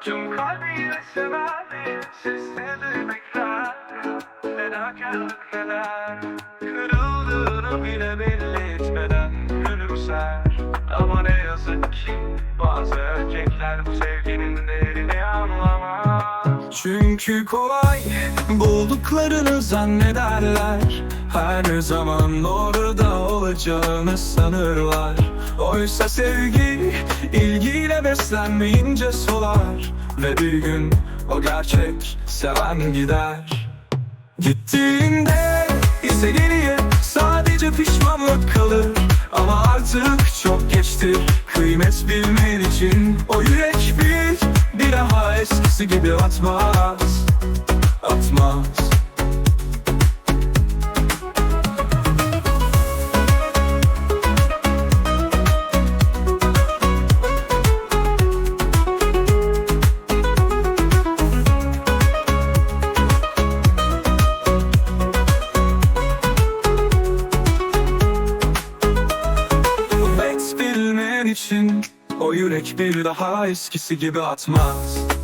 Tüm kalbiyle severdi Sesleri bekler Fedakarlık neler Kırıldığını bile belli etmeden Gülümser Ama ne yazık ki Bazı erkekler sevginin değerini anlamaz Çünkü kolay Bulduklarını zannederler. Her zaman orada olacağını sanırlar. Oysa sevgi ilgiyle beslenmeyince solar Ve bir gün o gerçek seven gider. Gittiğinde ise geriye sadece pişmanlık kalır. Ama artık çok geçti kıymet bilmen için. O yürek bir, bir daha eskisi gibi atmaz Atmaz için. O yürek bir daha eskisi gibi atmaz